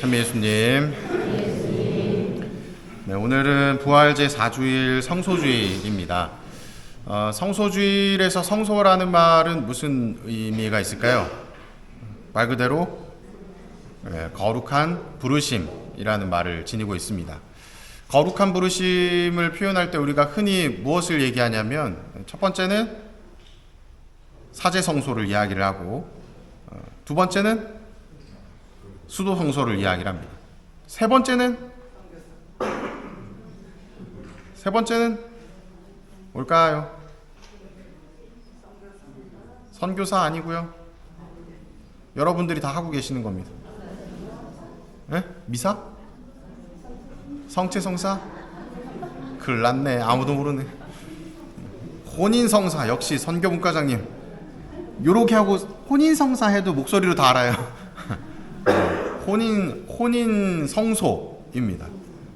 참미 예수님. 네, 오늘은 부활제 4주일 성소주일입니다. 어, 성소주일에서 성소라는 말은 무슨 의미가 있을까요? 말 그대로 네, 거룩한 부르심이라는 말을 지니고 있습니다. 거룩한 부르심을 표현할 때 우리가 흔히 무엇을 얘기하냐면 첫 번째는 사제 성소를 이야기를 하고 어, 두 번째는 수도 성소를 이야기를 합니다. 세 번째는 세 번째는 뭘까요? 선교사 아니고요. 여러분들이 다 하고 계시는 겁니다. 예? 미사? 성체성사? 큰일 났네. 아무도 모르네. 혼인성사 역시 선교분과장님. 요렇게 하고 혼인성사 해도 목소리로 다 알아요. 혼인 혼인 성소입니다.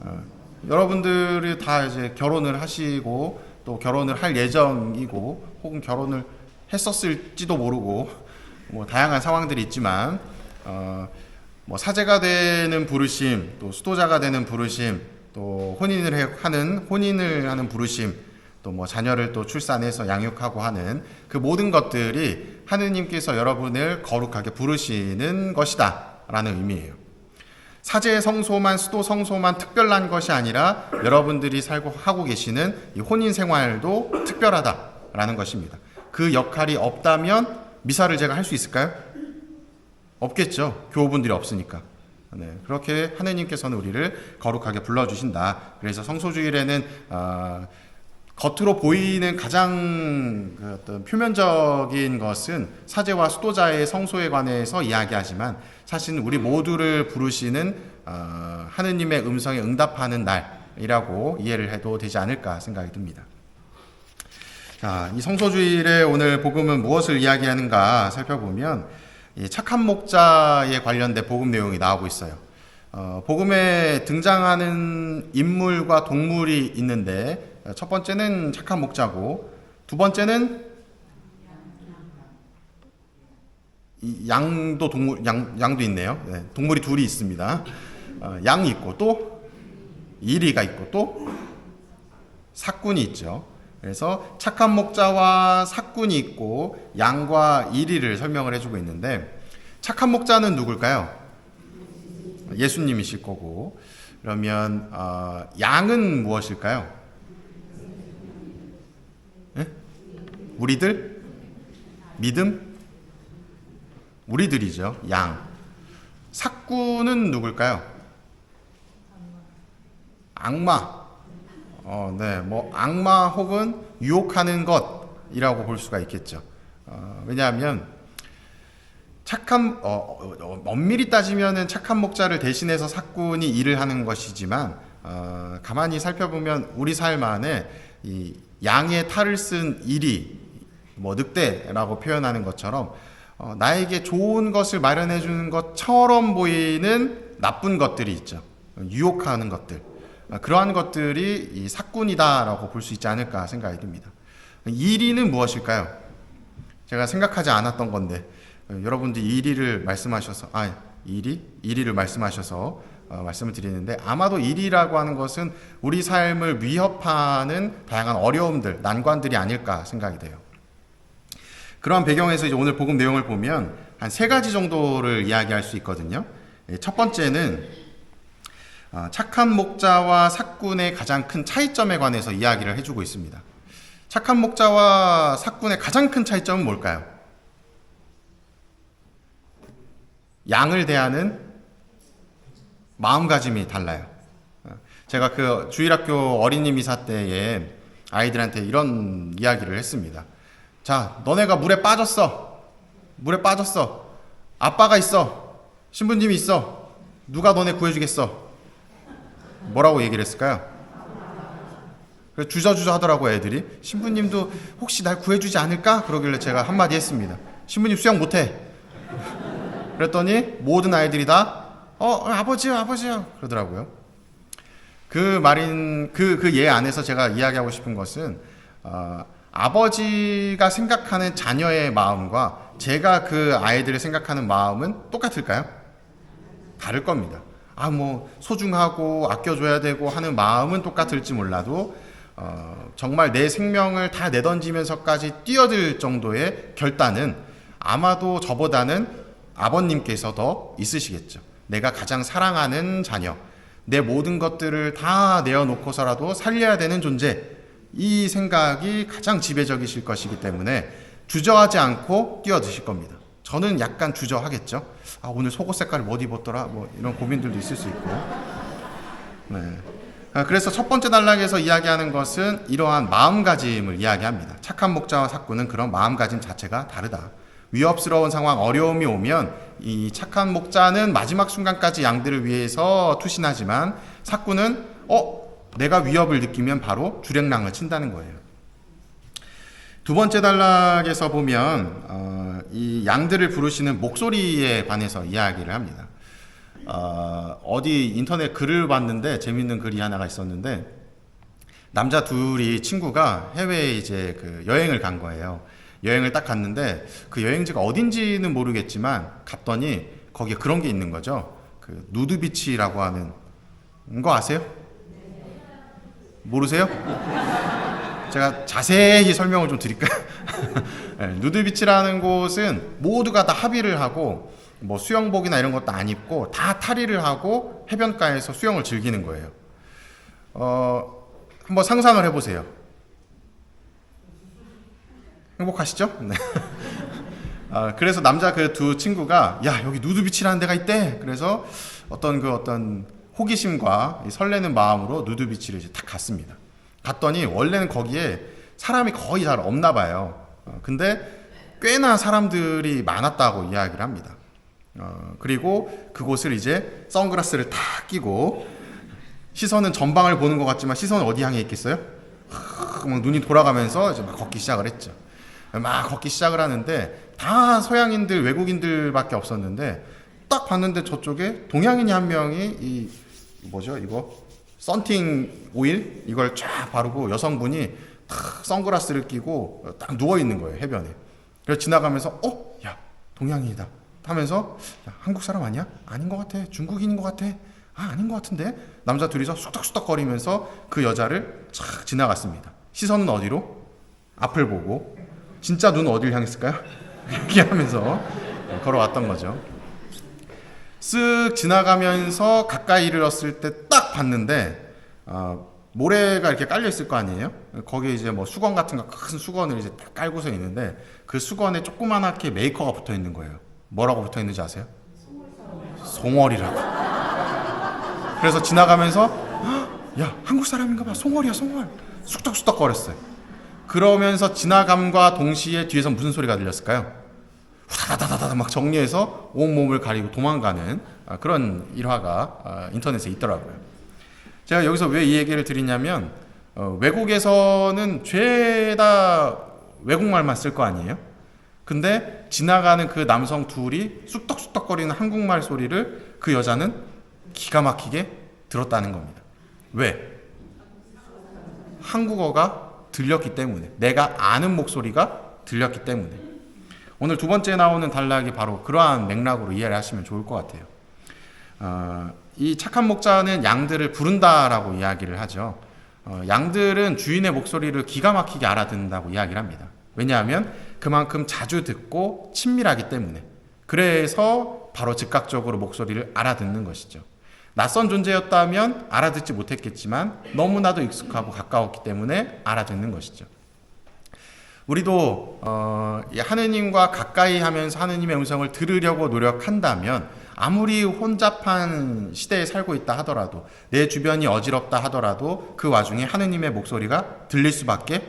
어, 여러분들이 다 이제 결혼을 하시고 또 결혼을 할 예정이고 혹은 결혼을 했었을지도 모르고 뭐 다양한 상황들이 있지만 어, 뭐 사제가 되는 부르심 또 수도자가 되는 부르심 또 혼인을 해- 하는 혼인을 하는 부르심 또 뭐 자녀를 또 출산해서 양육하고 하는 그 모든 것들이 하느님께서 여러분을 거룩하게 부르시는 것이다 라는 의미예요. 사제 성소만 수도 성소만 특별한 것이 아니라 여러분들이 살고 하고 계시는 이 혼인 생활도 특별하다라는 것입니다. 그 역할이 없다면 미사를 제가 할 수 있을까요? 없겠죠. 교우분들이 없으니까. 네, 그렇게 하느님께서는 우리를 거룩하게 불러주신다. 그래서 성소주일에는 어, 겉으로 보이는 가장 그 어떤 표면적인 것은 사제와 수도자의 성소에 관해서 이야기하지만 사실은 우리 모두를 부르시는 어, 하느님의 음성에 응답하는 날이라고 이해를 해도 되지 않을까 생각이 듭니다. 자, 이 성소주일에 오늘 복음은 무엇을 이야기하는가 살펴보면 이 착한 목자에 관련된 복음 내용이 나오고 있어요. 어, 복음에 등장하는 인물과 동물이 있는데 어, 첫 번째는 착한 목자고 두 번째는 이 양도 동물 양 양도 있네요. 네, 동물이 둘이 있습니다. 어, 양이 있고 또 이리가 있고 또 사꾼이 있죠. 그래서 착한 목자와 사꾼이 있고 양과 이리를 설명을 해주고 있는데 착한 목자는 누굴까요? 예수님이실 거고 그러면 어, 양은 무엇일까요? 예? 우리들 믿음 우리들이죠 양 사꾼은 누굴까요? 악마 어, 네, 뭐 악마 혹은 유혹하는 것이라고 볼 수가 있겠죠. 어, 왜냐하면 착한 어, 어, 어, 엄밀히 따지면은 착한 목자를 대신해서 사꾼이 일을 하는 것이지만 어, 가만히 살펴보면 우리 삶 안에 이 양의 탈을 쓴 일이 뭐 늑대라고 표현하는 것처럼 어, 나에게 좋은 것을 마련해 주는 것처럼 보이는 나쁜 것들이 있죠. 유혹하는 것들. 아, 그러한 것들이 이 사꾼이다라고 볼 수 있지 않을까 생각이 듭니다. 이리는 무엇일까요? 제가 생각하지 않았던 건데 어, 여러분들이 이리를 말씀하셔서 아 이리 이리를 말씀하셔서 어, 말씀을 드리는데 아마도 이리라고 하는 것은 우리 삶을 위협하는 다양한 어려움들 난관들이 아닐까 생각이 돼요. 그러한 배경에서 이제 오늘 복음 내용을 보면 한 세 가지 정도를 이야기할 수 있거든요. 예, 첫 번째는 아, 착한 목자와 사꾼의 가장 큰 차이점에 관해서 이야기를 해주고 있습니다. 착한 목자와 사꾼의 가장 큰 차이점은 뭘까요? 양을 대하는 마음가짐이 달라요. 어, 제가 그 주일학교 어린이 미사 때에 아이들한테 이런 이야기를 했습니다. 자, 너네가 물에 빠졌어. 물에 빠졌어. 아빠가 있어. 신부님이 있어. 누가 너네 구해주겠어? 뭐라고 얘기를 했을까요? 그래서 주저주저 하더라고 애들이 신부님도 혹시 날 구해주지 않을까? 그러길래 제가 한마디 했습니다 신부님 수영 못해 그랬더니 모든 아이들이 다 어, 아버지요 아버지요 그러더라고요 그 말인 그 그 예 안에서 제가 이야기하고 싶은 것은 어, 아버지가 생각하는 자녀의 마음과 제가 그 아이들을 생각하는 마음은 똑같을까요? 다를 겁니다. 아, 뭐, 소중하고 아껴줘야 되고 하는 마음은 똑같을지 몰라도, 어, 정말 내 생명을 다 내던지면서까지 뛰어들 정도의 결단은 아마도 저보다는 아버님께서 더 있으시겠죠. 내가 가장 사랑하는 자녀, 내 모든 것들을 다 내어놓고서라도 살려야 되는 존재, 이 생각이 가장 지배적이실 것이기 때문에 주저하지 않고 뛰어드실 겁니다. 저는 약간 주저하겠죠. 아, 오늘 속옷 색깔을 뭐 입었더라? 뭐 이런 고민들도 있을 수 있고. 네. 아, 그래서 첫 번째 단락에서 이야기하는 것은 이러한 마음가짐을 이야기합니다. 착한 목자와 사꾼은 그런 마음가짐 자체가 다르다. 위협스러운 상황, 어려움이 오면 이 착한 목자는 마지막 순간까지 양들을 위해서 투신하지만 사꾼은 어 내가 위협을 느끼면 바로 주랭랑을 친다는 거예요. 두 번째 단락에서 보면 어, 이 양들을 부르시는 목소리에 관해서 이야기를 합니다. 어, 어디 인터넷 글을 봤는데 재밌는 글이 하나가 있었는데 남자 둘이 친구가 해외에 이제 그 여행을 간 거예요. 여행을 딱 갔는데 그 여행지가 어딘지는 모르겠지만 갔더니 거기에 그런 게 있는 거죠. 그 누드비치라고 하는 거 아세요? 모르세요? 제가 자세히 설명을 좀 드릴까요? 네, 누드비치라는 곳은 모두가 다 합의를 하고 뭐 수영복이나 이런 것도 안 입고 다 탈의를 하고 해변가에서 수영을 즐기는 거예요. 어, 한번 상상을 해보세요. 행복하시죠? 네. 아, 그래서 남자 그 두 친구가 야 여기 누드비치라는 데가 있대. 그래서 어떤 그 어떤 호기심과 이 설레는 마음으로 누드비치를 이제 딱 갔습니다. 갔더니 원래는 거기에 사람이 거의 잘 없나 봐요. 어, 근데 꽤나 사람들이 많았다고 이야기를 합니다. 어, 그리고 그곳을 이제 선글라스를 탁 끼고 시선은 전방을 보는 것 같지만 시선은 어디 향해 있겠어요? 막 눈이 돌아가면서 이제 막 걷기 시작을 했죠. 막 걷기 시작을 하는데 다 서양인들 외국인들밖에 없었는데 딱 봤는데 저쪽에 동양인이 한 명이 이 뭐죠 이거 썬팅 오일 이걸 쫙 바르고 여성분이 탁 선글라스를 끼고 딱 누워 있는 거예요 해변에. 그래서 지나가면서 어 야 동양인이다 하면서 야, 한국 사람 아니야? 아닌 것 같아 중국인인 것 같아. 아 아닌 것 같은데 남자 둘이서 쑥덕쑥덕 거리면서 그 여자를 촥 지나갔습니다. 시선은 어디로? 앞을 보고 진짜 눈 어디를 향했을까요? 이렇게 하면서 걸어왔던 거죠. 쓱 지나가면서 가까이 이르렀을 때 딱 봤는데 어, 모래가 이렇게 깔려 있을 거 아니에요? 거기에 이제 뭐 수건 같은 거 큰 수건을 이제 딱 깔고서 있는데 그 수건에 조그만하게 메이커가 붙어 있는 거예요. 뭐라고 붙어 있는지 아세요? 송월이라고. 그래서 지나가면서 "헉, 야 한국 사람인가 봐 송월이야 송월 쑥덕쑥덕 거렸어요. 그러면서 지나감과 동시에 뒤에서 무슨 소리가 들렸을까요? 후다다다다다 막 정리해서 온 몸을 가리고 도망가는 아, 그런 일화가 아, 인터넷에 있더라고요. 제가 여기서 왜 이 얘기를 드리냐면 어, 외국에서는 죄다 외국말만 쓸 거 아니에요? 근데 지나가는 그 남성 둘이 쑥덕쑥덕거리는 한국말 소리를 그 여자는 기가 막히게 들었다는 겁니다. 왜? 한국어가 들렸기 때문에 내가 아는 목소리가 들렸기 때문에 오늘 두 번째 나오는 단락이 바로 그러한 맥락으로 이해를 하시면 좋을 것 같아요. 어, 이 착한 목자는 양들을 부른다라고 이야기를 하죠. 어, 양들은 주인의 목소리를 기가 막히게 알아듣는다고 이야기를 합니다. 왜냐하면 그만큼 자주 듣고 친밀하기 때문에 그래서 바로 즉각적으로 목소리를 알아듣는 것이죠. 낯선 존재였다면 알아듣지 못했겠지만 너무나도 익숙하고 가까웠기 때문에 알아듣는 것이죠. 우리도 어, 이 하느님과 가까이 하면서 하느님의 음성을 들으려고 노력한다면 아무리 혼잡한 시대에 살고 있다 하더라도 내 주변이 어지럽다 하더라도 그 와중에 하느님의 목소리가 들릴 수밖에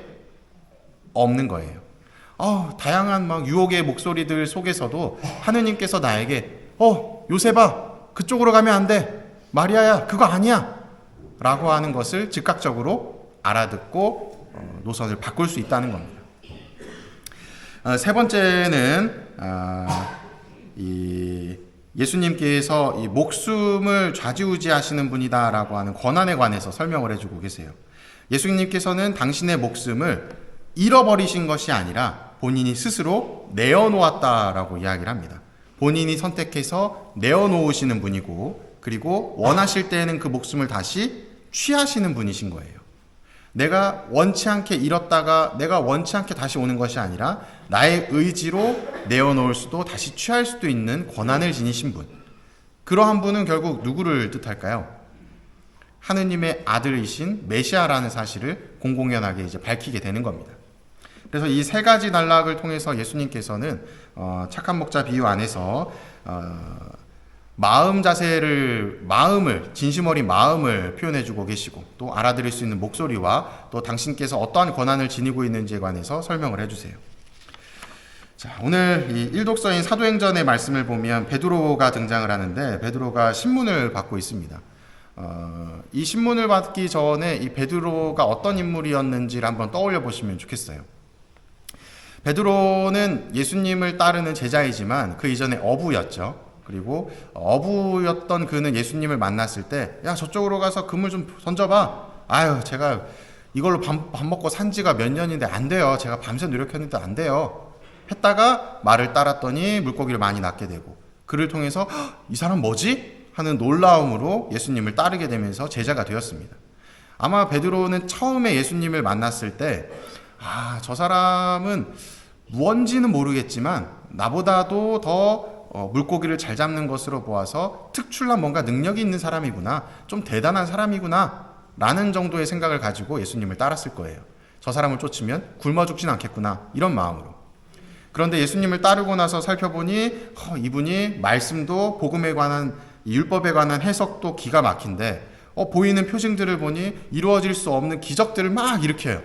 없는 거예요. 어, 다양한 막 유혹의 목소리들 속에서도 하느님께서 나에게 어 요셉아 그쪽으로 가면 안 돼. 마리아야 그거 아니야. 라고 하는 것을 즉각적으로 알아듣고 어, 노선을 바꿀 수 있다는 겁니다. 어, 세 번째는 아, 이 예수님께서 이 목숨을 좌지우지하시는 분이다라고 하는 권한에 관해서 설명을 해주고 계세요. 예수님께서는 당신의 목숨을 잃어버리신 것이 아니라 본인이 스스로 내어놓았다라고 이야기를 합니다. 본인이 선택해서 내어놓으시는 분이고 그리고 원하실 때에는 그 목숨을 다시 취하시는 분이신 거예요. 내가 원치 않게 잃었다가 내가 원치 않게 다시 오는 것이 아니라 나의 의지로 내어놓을 수도 다시 취할 수도 있는 권한을 지니신 분. 그러한 분은 결국 누구를 뜻할까요? 하느님의 아들이신 메시아라는 사실을 공공연하게 이제 밝히게 되는 겁니다. 그래서 이 세 가지 단락을 통해서 예수님께서는 어, 착한 목자 비유 안에서 어, 마음 자세를 마음을 진심 어린 마음을 표현해 주고 계시고 또 알아들을 수 있는 목소리와 또 당신께서 어떠한 권한을 지니고 있는지에 관해서 설명을 해 주세요. 자, 오늘 이 일독서인 사도행전의 말씀을 보면 베드로가 등장을 하는데 베드로가 신문을 받고 있습니다. 어, 이 신문을 받기 전에 이 베드로가 어떤 인물이었는지를 한번 떠올려 보시면 좋겠어요. 베드로는 예수님을 따르는 제자이지만 그 이전에 어부였죠. 그리고 어부였던 그는 예수님을 만났을 때, 야, 저쪽으로 가서 그물 좀 던져봐. 아유, 제가 이걸로 밥, 밥 먹고 산 지가 몇 년인데 안 돼요. 제가 밤새 노력했는데 안 돼요. 했다가 말을 따랐더니 물고기를 많이 낳게 되고, 그를 통해서 "헉, 이 사람 뭐지? 하는 놀라움으로 예수님을 따르게 되면서 제자가 되었습니다. 아마 베드로는 처음에 예수님을 만났을 때, 아, 저 사람은 무언지는 모르겠지만 나보다도 더 어, 물고기를 잘 잡는 것으로 보아서 특출난 뭔가 능력이 있는 사람이구나, 좀 대단한 사람이구나, 라는 정도의 생각을 가지고 예수님을 따랐을 거예요. 저 사람을 쫓으면 굶어 죽진 않겠구나, 이런 마음으로. 그런데 예수님을 따르고 나서 살펴보니 어, 이분이 말씀도 복음에 관한 이 율법에 관한 해석도 기가 막힌데 어, 보이는 표징들을 보니 이루어질 수 없는 기적들을 막 일으켜요.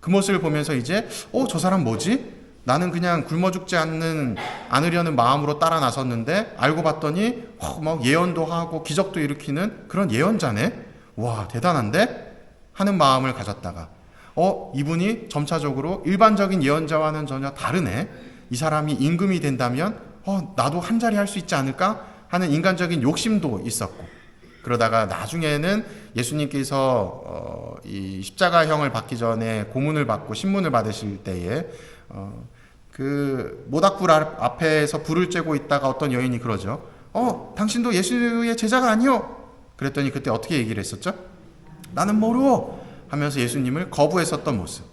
그 모습을 보면서 이제 어, 저 사람 뭐지? 나는 그냥 굶어 죽지 않는 않으려는 마음으로 따라 나섰는데 알고 봤더니 어, 막 예언도 하고 기적도 일으키는 그런 예언자네. 와 대단한데 하는 마음을 가졌다가 어 이분이 점차적으로 일반적인 예언자와는 전혀 다르네. 이 사람이 임금이 된다면 어 나도 한 자리 할 수 있지 않을까 하는 인간적인 욕심도 있었고 그러다가 나중에는 예수님께서 어, 이 십자가형을 받기 전에 고문을 받고 신문을 받으실 때에 어, 그 모닥불 앞- 앞에서 불을 쬐고 있다가 어떤 여인이 그러죠. 어, 당신도 예수의 제자가 아니요? 그랬더니 그때 어떻게 얘기를 했었죠? 나는 모르오 하면서 예수님을 거부했었던 모습.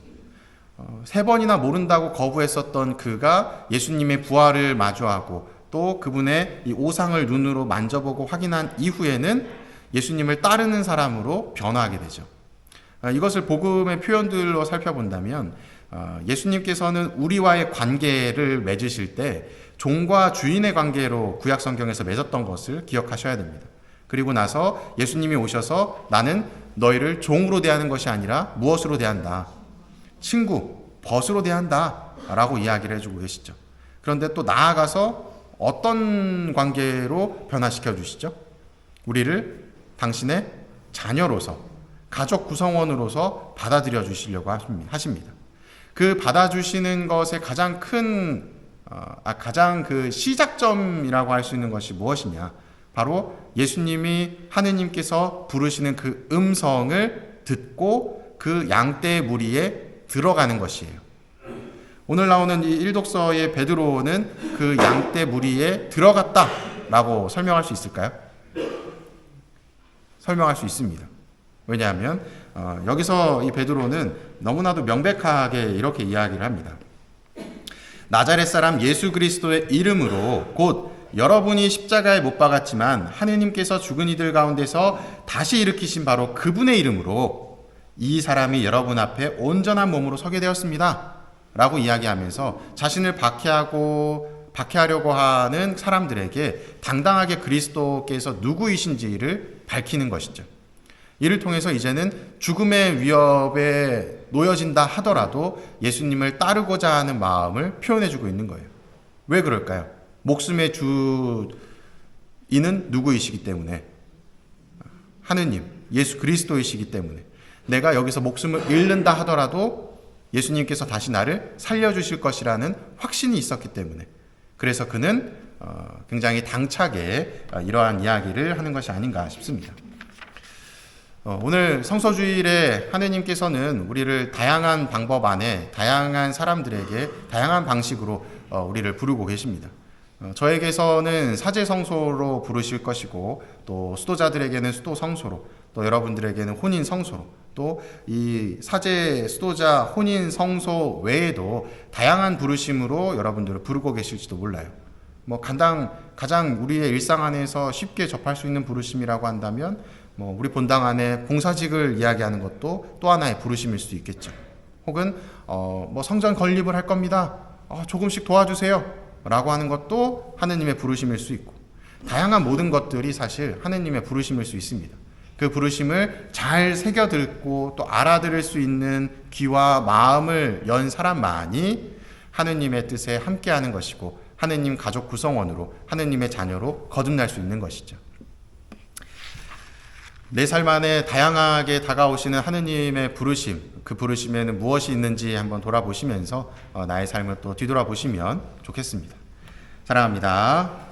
어, 세 번이나 모른다고 거부했었던 그가 예수님의 부활을 마주하고 또 그분의 이 오상을 눈으로 만져보고 확인한 이후에는 예수님을 따르는 사람으로 변화하게 되죠. 아, 이것을 복음의 표현들로 살펴본다면 어, 예수님께서는 우리와의 관계를 맺으실 때 종과 주인의 관계로 구약 성경에서 맺었던 것을 기억하셔야 됩니다. 그리고 나서 예수님이 오셔서 나는 너희를 종으로 대하는 것이 아니라 무엇으로 대한다. 친구, 벗으로 대한다. 라고 이야기를 해주고 계시죠. 그런데 또 나아가서 어떤 관계로 변화시켜 주시죠? 우리를 당신의 자녀로서, 가족 구성원으로서 받아들여 주시려고 하십니다. 그 받아주시는 것의 가장 큰, 어, 아, 가장 그 시작점이라고 할 수 있는 것이 무엇이냐? 바로 예수님이 하느님께서 부르시는 그 음성을 듣고 그 양떼 무리에 들어가는 것이에요. 오늘 나오는 이 일독서의 베드로는 그 양떼 무리에 들어갔다라고 설명할 수 있을까요? 설명할 수 있습니다. 왜냐하면 어, 여기서 이 베드로는 너무나도 명백하게 이렇게 이야기를 합니다. 나자렛 사람 예수 그리스도의 이름으로 곧 여러분이 십자가에 못 박았지만 하느님께서 죽은 이들 가운데서 다시 일으키신 바로 그분의 이름으로 이 사람이 여러분 앞에 온전한 몸으로 서게 되었습니다. 라고 이야기하면서 자신을 박해하고 박해하려고 하는 사람들에게 당당하게 그리스도께서 누구이신지를 밝히는 것이죠. 이를 통해서 이제는 죽음의 위협에 놓여진다 하더라도 예수님을 따르고자 하는 마음을 표현해주고 있는 거예요. 왜 그럴까요? 목숨의 주인은 누구이시기 때문에 하느님, 예수 그리스도이시기 때문에 내가 여기서 목숨을 잃는다 하더라도 예수님께서 다시 나를 살려주실 것이라는 확신이 있었기 때문에 그래서 그는 어, 굉장히 당차게 어, 이러한 이야기를 하는 것이 아닌가 싶습니다. 어, 오늘 성서주일에 하느님께서는 우리를 다양한 방법 안에 다양한 사람들에게 다양한 방식으로 어, 우리를 부르고 계십니다. 어, 저에게서는 사제 성소로 부르실 것이고 또 수도자들에게는 수도 성소로 또 여러분들에게는 혼인 성소로 또 이 사제 수도자 혼인 성소 외에도 다양한 부르심으로 여러분들을 부르고 계실지도 몰라요. 뭐 가장 가장 우리의 일상 안에서 쉽게 접할 수 있는 부르심이라고 한다면 뭐 우리 본당 안에 봉사직을 이야기하는 것도 또 하나의 부르심일 수도 있겠죠. 혹은 어 뭐 성전 건립을 할 겁니다. 어, 조금씩 도와주세요. 라고 하는 것도 하느님의 부르심일 수 있고 다양한 모든 것들이 사실 하느님의 부르심일 수 있습니다. 그 부르심을 잘 새겨 듣고 또 알아들을 수 있는 귀와 마음을 연 사람만이 하느님의 뜻에 함께하는 것이고 하느님 가족 구성원으로 하느님의 자녀로 거듭날 수 있는 것이죠. 내삶 안에 다양하게 다가오시는 하느님의 부르심, 그 부르심에는 무엇이 있는지 한번 돌아보시면서 어, 나의 삶을 또 뒤돌아보시면 좋겠습니다. 사랑합니다.